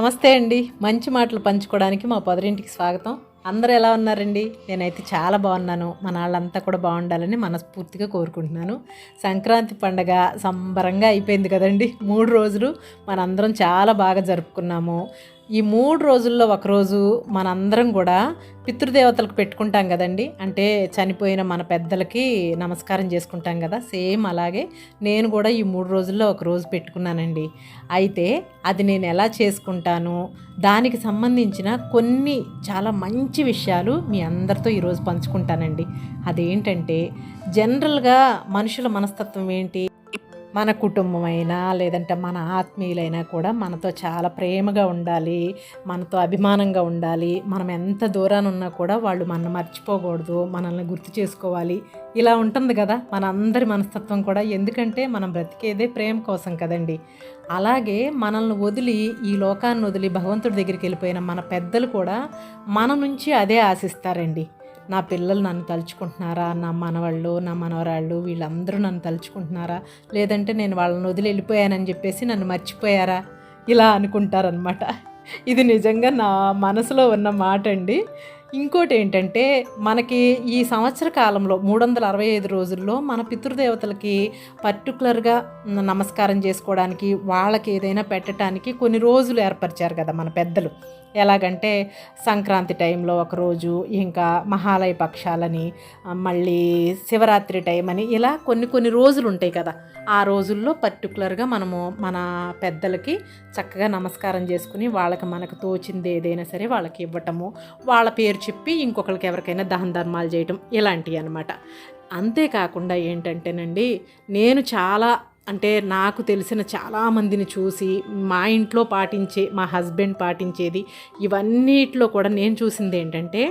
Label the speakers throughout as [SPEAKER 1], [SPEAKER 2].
[SPEAKER 1] నమస్తే అండి. మంచి మాటలు పంచుకోవడానికి మా పొదరింటికి స్వాగతం. అందరూ ఎలా ఉన్నారండి? నేనైతే చాలా బాగున్నాను. మన వాళ్ళంతా కూడా బాగుండాలని మనస్ఫూర్తిగా కోరుకుంటున్నాను. సంక్రాంతి పండగ సంబరంగా అయిపోయింది కదండి. మూడు రోజులు మనందరం చాలా బాగా జరుపుకున్నాము. ఈ మూడు రోజుల్లో ఒకరోజు మనందరం కూడా పితృదేవతలకు పెట్టుకుంటాం కదండి. అంటే చనిపోయిన మన పెద్దలకి నమస్కారం చేసుకుంటాం కదా. సేమ్ అలాగే నేను కూడా ఈ మూడు రోజుల్లో ఒక రోజు పెట్టుకున్నానండి. అయితే అది నేను ఎలా చేసుకుంటాను దానికి సంబంధించిన కొన్ని చాలా మంచి విషయాలు మీ అందరితో ఈరోజు పంచుకుంటానండి. అదేంటంటే జనరల్గా మనుషుల మనస్తత్వం ఏంటి మన కుటుంబమైనా లేదంటే మన ఆత్మీయులైనా కూడా మనతో చాలా ప్రేమగా ఉండాలి మనతో అభిమానంగా ఉండాలి మనం ఎంత దూరాన ఉన్నా కూడా వాళ్ళు మనల్ని మర్చిపోకూడదు మనల్ని గుర్తు చేసుకోవాలి. ఇలా ఉంటుంది కదా మన అందరి మనస్తత్వం కూడా. ఎందుకంటే మనం బ్రతికేదే ప్రేమ కోసం కదండి. అలాగే మనల్ని వదిలి ఈ లోకాన్ని వదిలి భగవంతుడి దగ్గరికి వెళ్ళిపోయిన మన పెద్దలు కూడా మన నుంచి అదే ఆశిస్తారండి. నా పిల్లలు నన్ను తలుచుకుంటున్నారా? నా మనవాళ్ళు నా మనవరాళ్ళు వీళ్ళందరూ నన్ను తలుచుకుంటున్నారా? లేదంటే నేను వాళ్ళని వదిలి వెళ్ళిపోయానని చెప్పేసి నన్ను మర్చిపోయారా? ఇలా అనుకుంటారనమాట ఇది నిజంగా నా మనసులో ఉన్న మాట అండి. ఇంకోటి ఏంటంటే మనకి ఈ సంవత్సర కాలంలో మూడు వందల అరవై ఐదు రోజుల్లో మన పితృదేవతలకి పర్టికులర్గా నమస్కారం చేసుకోవడానికి వాళ్ళకి ఏదైనా పెట్టడానికి కొన్ని రోజులు ఏర్పరిచారు కదా మన పెద్దలు. ఎలాగంటే సంక్రాంతి టైంలో ఒకరోజు ఇంకా మహాలయ పక్షాలని మళ్ళీ శివరాత్రి టైం అని ఇలా కొన్ని కొన్ని రోజులు ఉంటాయి కదా. ఆ రోజుల్లో పర్టికులర్గా మనము మన పెద్దలకి చక్కగా నమస్కారం చేసుకుని వాళ్ళకి మనకు తోచింది ఏదైనా సరే వాళ్ళకి ఇవ్వటము వాళ్ళ పేరు చెప్పి ఇంకొకరికి ఎవరికైనా దహన ధర్మాలు చేయటం ఇలాంటివి అనమాట అంతేకాకుండా ఏంటంటేనండి నేను చాలా అంటే నాకు తెలిసిన చాలామందిని చూసి మా ఇంట్లో పాటించే మా హస్బెండ్ పాటించేది ఇవన్నిట్లో కూడా నేను చూసింది ఏంటంటే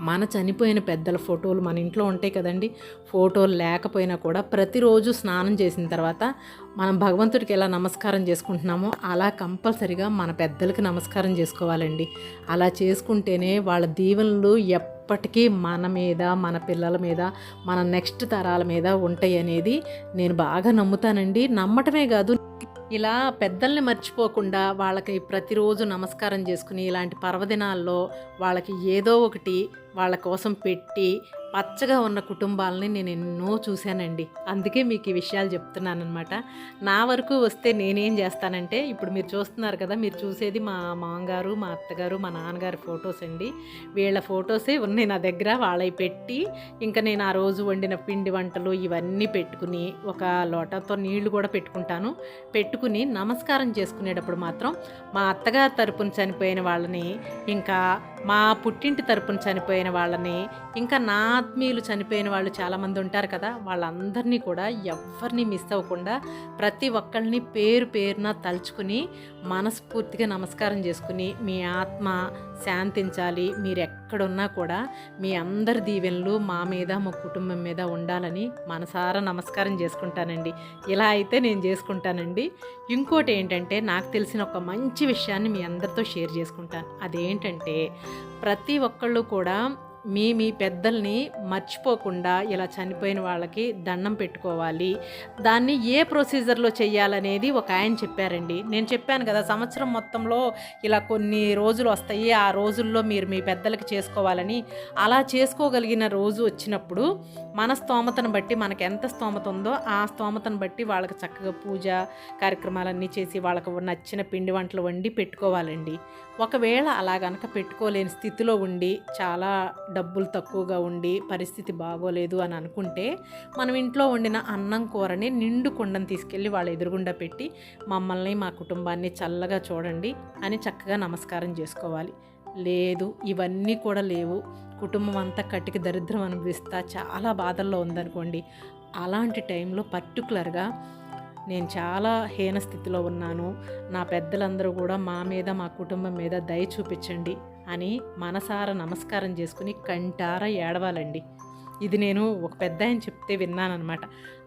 [SPEAKER 1] మన చనిపోయిన పెద్దల ఫోటోలు మన ఇంట్లో ఉంటాయి కదండి. ఫోటోలు లేకపోయినా కూడా ప్రతిరోజు స్నానం చేసిన తర్వాత మనం భగవంతుడికి ఎలా నమస్కారం చేసుకుంటున్నామో అలా కంపల్సరిగా మన పెద్దలకి నమస్కారం చేసుకోవాలండి. అలా చేసుకుంటేనే వాళ్ళ దీవెనలు ఎప్పటికీ మన మీద మన పిల్లల మీద మన నెక్స్ట్ తరాల మీద ఉంటాయి అనేది నేను బాగా నమ్ముతానండి. నమ్మటమే కాదు ఇలా పెద్దల్ని మర్చిపోకుండా వాళ్ళకి ప్రతిరోజు నమస్కారం చేసుకుని ఇలాంటి పర్వదినాల్లో వాళ్ళకి ఏదో ఒకటి వాళ్ళ కోసం పెట్టి పచ్చగా ఉన్న కుటుంబాలని నేను ఎన్నో చూశానండి. అందుకే మీకు ఈ విషయాలు చెప్తున్నానమాట నా వరకు వస్తే నేనేం చేస్తానంటే ఇప్పుడు మీరు చూస్తున్నారు కదా మీరు చూసేది మా మామగారు మా అత్తగారు మా నాన్నగారి ఫొటోస్ అండి. వీళ్ళ ఫొటోసే ఉన్నాయి నా దగ్గర వాళ్ళవి పెట్టి ఇంకా నేను ఆ రోజు వండిన పిండి వంటలు ఇవన్నీ పెట్టుకుని ఒక లోటతో నీళ్ళు కూడా పెట్టుకుంటాను. పెట్టుకుని నమస్కారం చేసుకునేటప్పుడు మాత్రం మా అత్తగారి తరపున చనిపోయిన వాళ్ళని ఇంకా మా పుట్టింటి తరపున చనిపోయిన వాళ్ళని ఇంకా నా ఆత్మీయులు చనిపోయిన వాళ్ళు చాలామంది ఉంటారు కదా వాళ్ళందరినీ కూడా ఎవరిని మిస్ అవ్వకుండా ప్రతి ఒక్కరిని పేరు పేరున తలుచుకుని మనస్ఫూర్తిగా నమస్కారం చేసుకుని మీ ఆత్మ శాంతించాలి మీరు ఎక్కడున్నా కూడా మీ అందరి దీవెనలు మా మీద మా కుటుంబం మీద ఉండాలని మనసారా నమస్కారం చేసుకుంటానండి. ఇలా అయితే నేను చేసుకుంటానండి. ఇంకోటి ఏంటంటే నాకు తెలిసిన ఒక మంచి విషయాన్ని మీ అందరితో షేర్ చేసుకుంటాను. అదేంటంటే ప్రతి ఒక్కళ్ళు కూడా మీ మీ పెద్దల్ని మర్చిపోకుండా ఇలా చనిపోయిన వాళ్ళకి దండం పెట్టుకోవాలి. దాన్ని ఏ ప్రొసీజర్లో చేయాలనేది ఒక ఆయన చెప్పారండి. నేను చెప్పాను కదా సంవత్సరం మొత్తంలో ఇలా కొన్ని రోజులు వస్తాయి ఆ రోజుల్లో మీరు మీ పెద్దలకి చేసుకోవాలని. అలా చేసుకోగలిగిన రోజు వచ్చినప్పుడు మన స్తోమతను బట్టి మనకు ఎంత స్తోమత ఉందో ఆ స్తోమతను బట్టి వాళ్ళకి చక్కగా పూజ కార్యక్రమాలన్నీ చేసి వాళ్ళకు నచ్చిన పిండి వంటలు వండి పెట్టుకోవాలండి. ఒకవేళ అలా గనక పెట్టుకోలేని స్థితిలో ఉండి చాలా డబ్బులు తక్కువగా ఉండి పరిస్థితి బాగోలేదు అని అనుకుంటే మనం ఇంట్లో వండిన అన్నం కూరని నిండు కుండను తీసుకెళ్ళి వాళ్ళ ఎదురుగుండా పెట్టి మమ్మల్ని మా కుటుంబాన్ని చల్లగా చూడండి అని చక్కగా నమస్కారం చేసుకోవాలి. లేదు ఇవన్నీ కూడా లేవు. కుటుంబం అంతా కట్టికి దరిద్రం అనుభవిస్తా చాలా బాధల్లో ఉందనుకోండి. అలాంటి టైంలో పర్టికులర్గా నేను చాలా హీన స్థితిలో ఉన్నాను. నా పెద్దలందరూ కూడా మా మీద మా కుటుంబం మీద దయ చూపించండి. అని మనసారా నమస్కారం చేసుకుని కంటార ఏడవాలండి. ఇది నేను ఒక పెద్ద ఆయన చెప్తే విన్నానమాట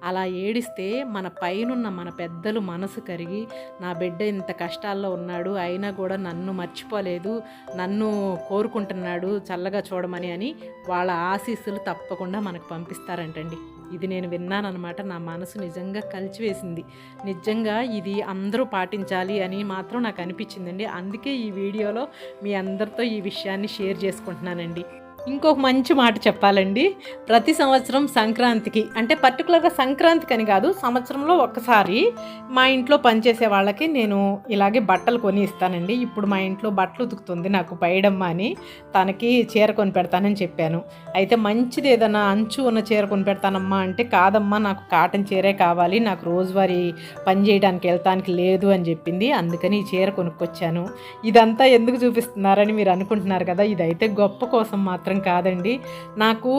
[SPEAKER 1] అలా ఏడిస్తే మన పైనున్న మన పెద్దలు మనసు కరిగి నా బిడ్డ ఇంత కష్టాల్లో ఉన్నాడు అయినా కూడా నన్ను మర్చిపోలేదు నన్ను కోరుకుంటున్నాడు చల్లగా చూడమని అని వాళ్ళ ఆశీస్సులు తప్పకుండా మనకు పంపిస్తారంటండి. ఇది నేను విన్నానమాట నా మనసు నిజంగా కలిచివేసింది. నిజంగా ఇది అందరూ పాటించాలి అని మాత్రం నాకు అనిపించిందండి. అందుకే ఈ వీడియోలో మీ అందరితో ఈ విషయాన్ని షేర్ చేసుకుంటున్నానండి. ఇంకొక మంచి మాట చెప్పాలండి. ప్రతి సంవత్సరం సంక్రాంతికి అంటే పర్టికులర్గా సంక్రాంతికి అని కాదు సంవత్సరంలో ఒక్కసారి మా ఇంట్లో పనిచేసే వాళ్ళకి నేను ఇలాగే బట్టలు కొని ఇస్తానండి. ఇప్పుడు మా ఇంట్లో బట్టలు ఉతుకుతుంది నాకు పైడమ్మ అని తనకి చీర కొని పెడతానని చెప్పాను. అయితే మంచిది ఏదైనా అంచు ఉన్న చీర కొని పెడతానమ్మా అంటే కాదమ్మా నాకు కాటన్ చీరే కావాలి నాకు రోజువారీ పని చేయడానికి వెళ్తానికి లేదు అని చెప్పింది. అందుకని ఈ చీర కొనుక్కొచ్చాను. ఇదంతా ఎందుకు చూపిస్తున్నారని మీరు అనుకుంటున్నారు కదా ఇదైతే గొప్ప కోసం మాత్రం. మాత్రం కాదండి. నాకు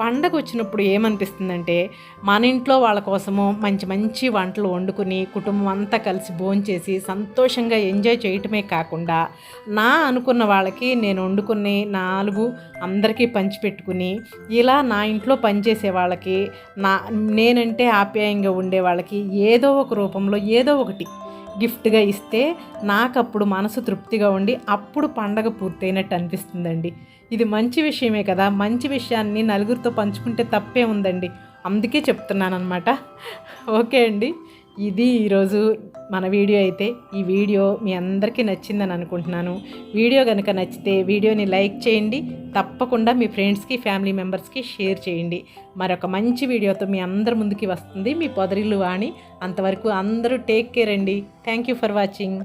[SPEAKER 1] పండగ వచ్చినప్పుడు ఏమనిపిస్తుందంటే మన ఇంట్లో వాళ్ళ కోసము మంచి మంచి వంటలు వండుకుని కుటుంబం అంతా కలిసి భోంచేసి సంతోషంగా ఎంజాయ్ చేయటమే కాకుండా నా అనుకున్న వాళ్ళకి నేను వండుకుని నాలుగు అందరికీ పంచిపెట్టుకుని ఇలా నా ఇంట్లో పనిచేసే వాళ్ళకి నా నేనంటే ఆప్యాయంగా ఉండే వాళ్ళకి ఏదో ఒక రూపంలో ఏదో ఒకటి గిఫ్ట్గా ఇస్తే నాకు అప్పుడు మనసు తృప్తిగా ఉండి అప్పుడు పండగ పూర్తయినట్టు అనిపిస్తుందండి. ఇది మంచి విషయమే కదా. మంచి విషయాన్ని నలుగురితో పంచుకుంటే తప్పే ఉందండి. అందుకే చెప్తున్నాను అనమాట ఓకే అండి. ఇది ఈరోజు మన వీడియో అయితే. ఈ వీడియో మీ అందరికీ నచ్చిందని అనుకుంటున్నాను. వీడియో కనుక నచ్చితే వీడియోని లైక్ చేయండి. తప్పకుండా మీ ఫ్రెండ్స్కి ఫ్యామిలీ మెంబర్స్కి షేర్ చేయండి. మరొక మంచి వీడియోతో మీ అందరి ముందుకి వస్తుంది మీ పొదరిల్లు వాణి. అంతవరకు అందరూ టేక్ కేర్ అండి. Thank you for watching.